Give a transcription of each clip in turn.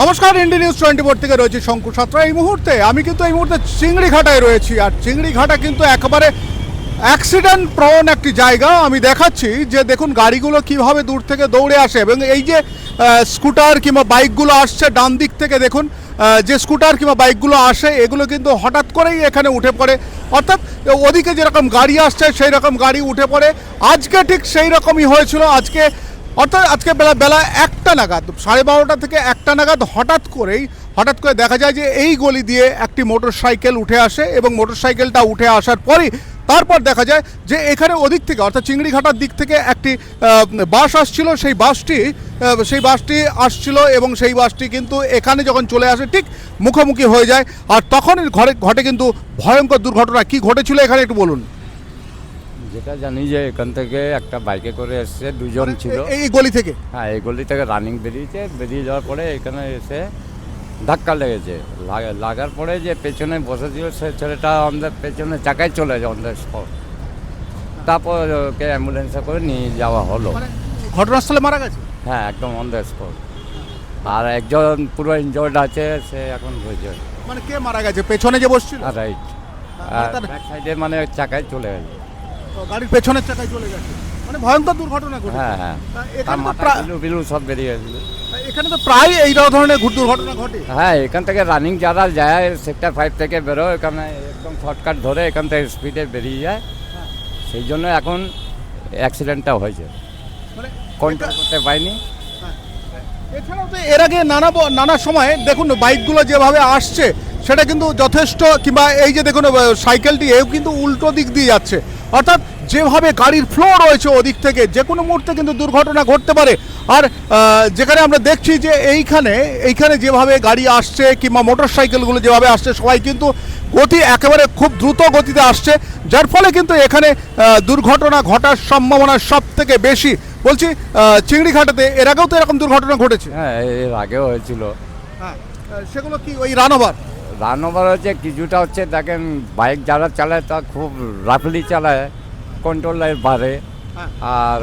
নমস্কার ইন্ডি news twenty four থেকে রয়েছে শঙ্কু সাত্রা। এই মুহূর্তে আমি কিন্তু এই মুহূর্তে চিংড়ি ঘাটায় রয়েছি, আর চিংড়ি ঘাটা কিন্তু একেবারে অ্যাক্সিডেন্ট প্রবণ একটি জায়গা। আমি দেখাচ্ছি যে দেখুন গাড়িগুলো কীভাবে দূর থেকে দৌড়ে আসে এবং এই যে স্কুটার কিংবা বাইকগুলো আসছে ডান দিক থেকে দেখুন যে স্কুটার কিংবা বাইকগুলো আসে, এগুলো কিন্তু হঠাৎ করেই এখানে উঠে পড়ে। অর্থাৎ ওদিকে যেরকম গাড়ি আসছে সেই রকম গাড়ি উঠে পড়ে। আজকে ঠিক সেই রকমই হয়েছিল। আজকে, অর্থাৎ আজকে বেলা বেলা একটা নাগাদ, সাড়ে বারোটা থেকে একটা নাগাদ হঠাৎ করেই, হঠাৎ করে দেখা যায় যে এই গলি দিয়ে একটি মোটর সাইকেল উঠে আসে এবং মোটর সাইকেলটা উঠে আসার পরই তারপর দেখা যায় যে এখানে ওদিক থেকে, অর্থাৎ চিংড়িঘাটার দিক থেকে একটি বাস আসছিল। সেই বাসটি সেই বাসটি আসছিল এবং সেই বাসটি কিন্তু এখানে যখন চলে আসে ঠিক মুখোমুখি হয়ে যায়। আর তখন ঘরে, ঘটে কিন্তু ভয়ঙ্কর দুর্ঘটনা। কি ঘটেছিল এখানে একটু বলুন। যেটা জানি যে এখান থেকে একটা বাইকে করে এসছে দুজন ছিল। এই- গলি থেকে? হ্যাঁ এই গলি থেকে রানিং বেরিয়েছে। বেরিয়ে যাওয়ার পরে এখানে এসে ধাক্কা লেগেছে। লাগার পরে যে পেছনে বসেছিল সে ছেলেটা আমাদের পেছনে চাকায় চলে যায় আমাদের স্পট তারপর ওকে অ্যাম্বুলেন্সে করে নিয়ে যাওয়া হলো। মানে ঘটনাস্থলে মারা গেছে? হ্যাঁ একদম অন দ্য স্পট আর একজন পুরো ইনজয়েড আছে সে এখন হয়েছে মানে কে মারা গেছে? পেছনে যে বসছিল? রাইট আর সাইডে মানে চাকায় চলে গেছে। গাড়ির পেছনের চাকায় চলে গেছে। মানে ভয়ঙ্কর দুর্ঘটনা ঘটেছে। হ্যাঁ হ্যাঁ। এখানে তো প্রায় সব বেরিয়ে গেছিল। এখানে তো প্রায় এই ধরনের দুর্ঘটনা ঘটে। হ্যাঁ এখান থেকে রানিং যারা যায় সেক্টর ফাইভ থেকে বেরো এখানে একদম শর্টকাট ধরে এখান থেকে স্পিডে বেরিয়ে যায়। সেই জন্য এখন অ্যাক্সিডেন্টটা হয়েছে। মানে কন্ট্রোল করতে পারিনি এছাড়াও তো এর আগে নানা নানা সময় দেখুন বাইকগুলো যেভাবে আসছে সেটা কিন্তু যথেষ্ট কিংবা এই যে দেখুন সাইকেলটি এও কিন্তু উল্টো দিক দিয়ে যাচ্ছে। অর্থাৎ যেভাবে গাড়ির ফ্লো রয়েছে ওদিক থেকে যে কোনো মুহূর্তে কিন্তু দুর্ঘটনা ঘটতে পারে। আর যেখানে আমরা দেখছি যে এইখানে এইখানে যেভাবে গাড়ি আসছে কিংবা মোটর সাইকেলগুলো যেভাবে আসছে সবাই কিন্তু গতি একেবারে খুব দ্রুত গতিতে আসছে যার ফলে কিন্তু এখানে দুর্ঘটনা ঘটার সম্ভাবনা সব থেকে বেশি। বলছি চিংড়িঘাটাতে এর আগেও তো এরকম দুর্ঘটনা ঘটেছে? হ্যাঁ এর আগেও হয়েছিল। হ্যাঁ সেগুলো কি ওই রানওভার রান ওভার হচ্ছে কিছুটা হচ্ছে দেখেন বাইক যারা চালায় তা খুব রাফলি চালায় কন্ট্রোলের বাড়ে। হ্যাঁ। আর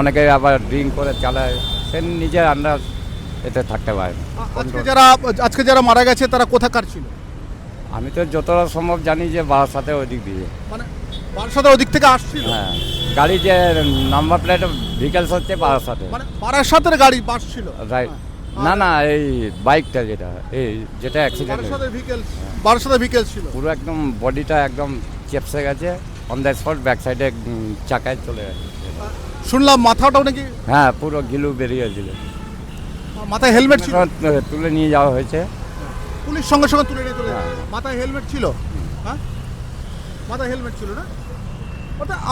অনেকে আবার ড্রিঙ্ক করে চালায় সে নিজের আন্ডার এতে থাকতে পারে। আজকে যারা আজকে যারা মারা গেছে তারা কোথাকার ছিল? আমি তো যতটা সম্ভব জানি যে বাবার সাথে ওই দিক দিয়ে। মানে বারাসাতে ওদিক থেকে আসছিল? হ্যাঁ গাড়ি যে নাম্বার প্লেট ভিকেলস হচ্ছে বাবার সাথে। মানে বারাসাতের গাড়ি বাস ছিল? রাইট। না না এই বাইকটা যেটা এই যেটা অ্যাক্সিডেন্ট বারাসাতের ভিকেল বারাসাতের ভিকেল ছিল। পুরো একদম বডিটা একদম চেপসে গেছে অন দ্য স্পট ব্যাক সাইডে চাকায় চলে গেছে। শুনলাম মাথাটাও নাকি হ্যাঁ পুরো গিলু বেরিয়ে গেছিল। মাথায় হেলমেট ছিল? তুলে নিয়ে যাওয়া হয়েছে। পুলিশ সঙ্গে সঙ্গে তুলে নিয়ে চলে হ্যাঁ। মাথায় হেলমেট ছিল? হ্যাঁ? মাথায় হেলমেট ছিল না?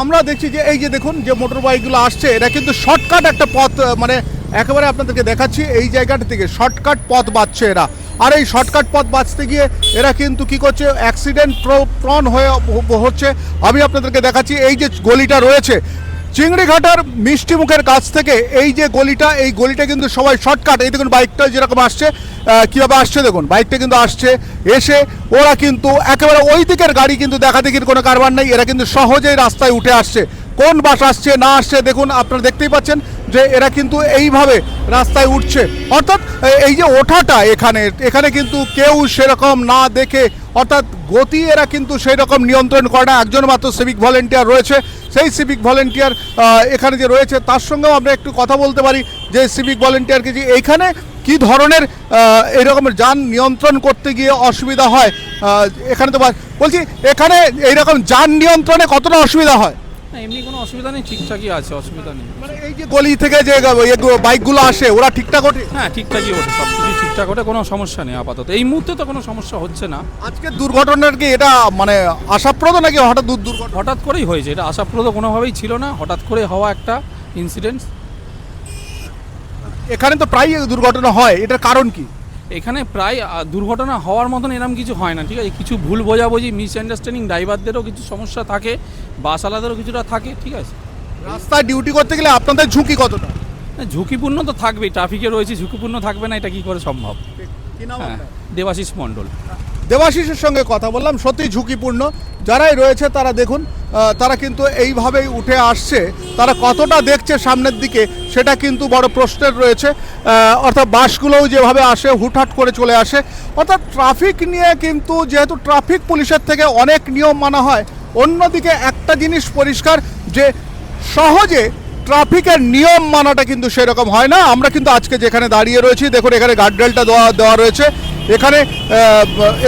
আমরা দেখছি যে এই যে দেখুন যে মোটর বাইকগুলো আসছে এটা কিন্তু শর্টকাট একটা পথ মানে একেবারে আপনাদেরকে দেখাচ্ছি, এই জায়গাটা থেকে শর্টকাট পথ বাঁচছে এরা। আর এই শর্টকাট পথ বাঁচতে গিয়ে এরা কিন্তু কি করছে অ্যাক্সিডেন্ট প্রণ হয়ে হচ্ছে। আমি আপনাদেরকে দেখাচ্ছি, এই যে গলিটা রয়েছে, চিংড়িঘাটার মিষ্টি মুখের কাছ থেকে এই যে গলিটা, এই গলিটা কিন্তু সবাই শর্টকাট। এই দেখুন, বাইকটা যেরকম আসছে কীভাবে আসছে দেখুন, বাইকটা কিন্তু আসছে। এসে ওরা কিন্তু একেবারে ওই দিকের গাড়ি কিন্তু দেখা দেখির কোনো কারবার নেই, এরা কিন্তু সহজেই রাস্তায় উঠে আসছে। কোন বাস আসছে, না আসছে, দেখুন, আপনারা দেখতেই পাচ্ছেন যে এরা কিন্তু এইভাবে রাস্তায় উঠছে। অর্থাৎ এই যে ওঠাটা এখানে এখানে কিন্তু কেউ সেরকম না দেখে, অর্থাৎ গতি এরা কিন্তু সেই রকম নিয়ন্ত্রণ করে না। একজন মাত্র সিভিক ভলেন্টিয়ার রয়েছে। সেই সিভিক ভলেন্টিয়ার এখানে যে রয়েছে, তার সঙ্গেও আমরা একটু কথা বলতে পারি যে সিভিক ভলেন্টিয়ারকে যে এইখানে কি ধরনের রকমের যান নিয়ন্ত্রণ করতে গিয়ে অসুবিধা হয়। এখানে তো বলছি, এখানে এইরকম যান নিয়ন্ত্রণে কতটা অসুবিধা হয়? না এমনি কোনো অসুবিধা নেই ঠিকঠাকই আছে অসুবিধা নেই। মানে এই যে গলি থেকে যে বাইকগুলো আসে ওরা ঠিকঠাক ওঠে? হ্যাঁ ঠিকঠাকই ওঠে সব কিছু ঠিকঠাক ওঠে কোনো সমস্যা নেই আপাতত। এই মুহূর্তে তো কোনো সমস্যা হচ্ছে না। আজকে দুর্ঘটনার কি এটা মানে আশাপ্রদ নাকি হঠাৎ দূর দুর্ঘটনা? হঠাৎ করেই হয়েছে এটা আশাপ্রদ কোনোভাবেই ছিল না হঠাৎ করে হওয়া একটা ইনসিডেন্ট এখানে তো প্রায় দুর্ঘটনা হয় এটার কারণ কি? এখানে প্রায় দুর্ঘটনা হওয়ার মতন এরম কিছু হয় না ঠিক আছে? কিছু ভুল বোঝাবুঝি মিসআন্ডারস্ট্যান্ডিং ড্রাইভারদেরও কিছু সমস্যা থাকে বাস আলাদেরও কিছুটা থাকে ঠিক আছে? রাস্তায় ডিউটি করতে গেলে আপনাদের ঝুঁকি কতটা? ঝুঁকিপূর্ণ তো থাকবেই ট্রাফিকে রয়েছে ঝুঁকিপূর্ণ থাকবে না এটা কি করে সম্ভব? হ্যাঁ? দেবাশিস মণ্ডল। দেবাশিসের সঙ্গে কথা বললাম সত্যি ঝুঁকিপূর্ণ। যারাই রয়েছে তারা দেখুন তারা কিন্তু এইভাবেই উঠে আসছে। তারা কতটা দেখছে সামনের দিকে, সেটা কিন্তু বড় প্রশ্নের রয়েছে। অর্থাৎ বাসগুলোও যেভাবে আসে, হুটহাট করে চলে আসে। অর্থাৎ ট্রাফিক নিয়ে কিন্তু যেহেতু ট্রাফিক পুলিশের থেকে অনেক নিয়ম মানা হয়, অন্যদিকে একটা জিনিস পরিষ্কার, যে সহজে ট্রাফিকের নিয়ম মানাটা কিন্তু সেরকম হয় না। আমরা কিন্তু আজকে যেখানে দাঁড়িয়ে রয়েছি, দেখুন এখানে গার্ডরেলটা দেওয়া দেওয়া রয়েছে। এখানে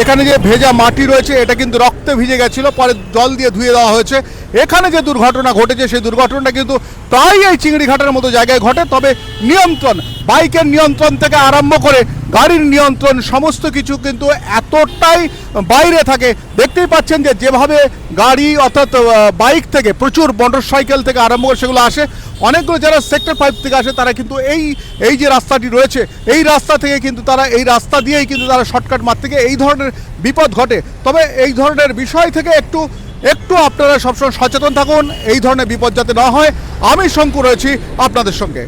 এখানে যে ভেজা মাটি রয়েছে, এটা কিন্তু রক্তে ভিজে গেছিল, পরে জল দিয়ে ধুয়ে দেওয়া হয়েছে। এখানে যে দুর্ঘটনা ঘটেছে, সেই দুর্ঘটনাটা কিন্তু প্রায় এই চিংড়িঘাটের মতো জায়গায় ঘটে, তবে নিয়ন্ত্রণ, বাইকের নিয়ন্ত্রণ থেকে আরম্ভ করে গাড়ির নিয়ন্ত্রণ, সমস্ত কিছু কিন্তু এতটাই বাইরে থাকে। দেখতেই পাচ্ছেন যে যেভাবে গাড়ি অর্থাৎ বাইক থেকে প্রচুর মোটর সাইকেল থেকে আরম্ভ করে সেগুলো আসে অনেকগুলো যারা সেক্টর ফাইভ থেকে আসে, তারা কিন্তু এই এই যে রাস্তাটি রয়েছে, এই রাস্তা থেকে কিন্তু তারা, এই রাস্তা দিয়েই কিন্তু তারা শর্টকাট মার থেকে এই ধরনের বিপদ ঘটে। তবে এই ধরনের বিষয় থেকে একটু একটু আপনারা সবসময় সচেতন থাকুন, এই ধরনের বিপদ যাতে না হয়, আমি শঙ্কু রয়েছি আপনাদের সঙ্গে।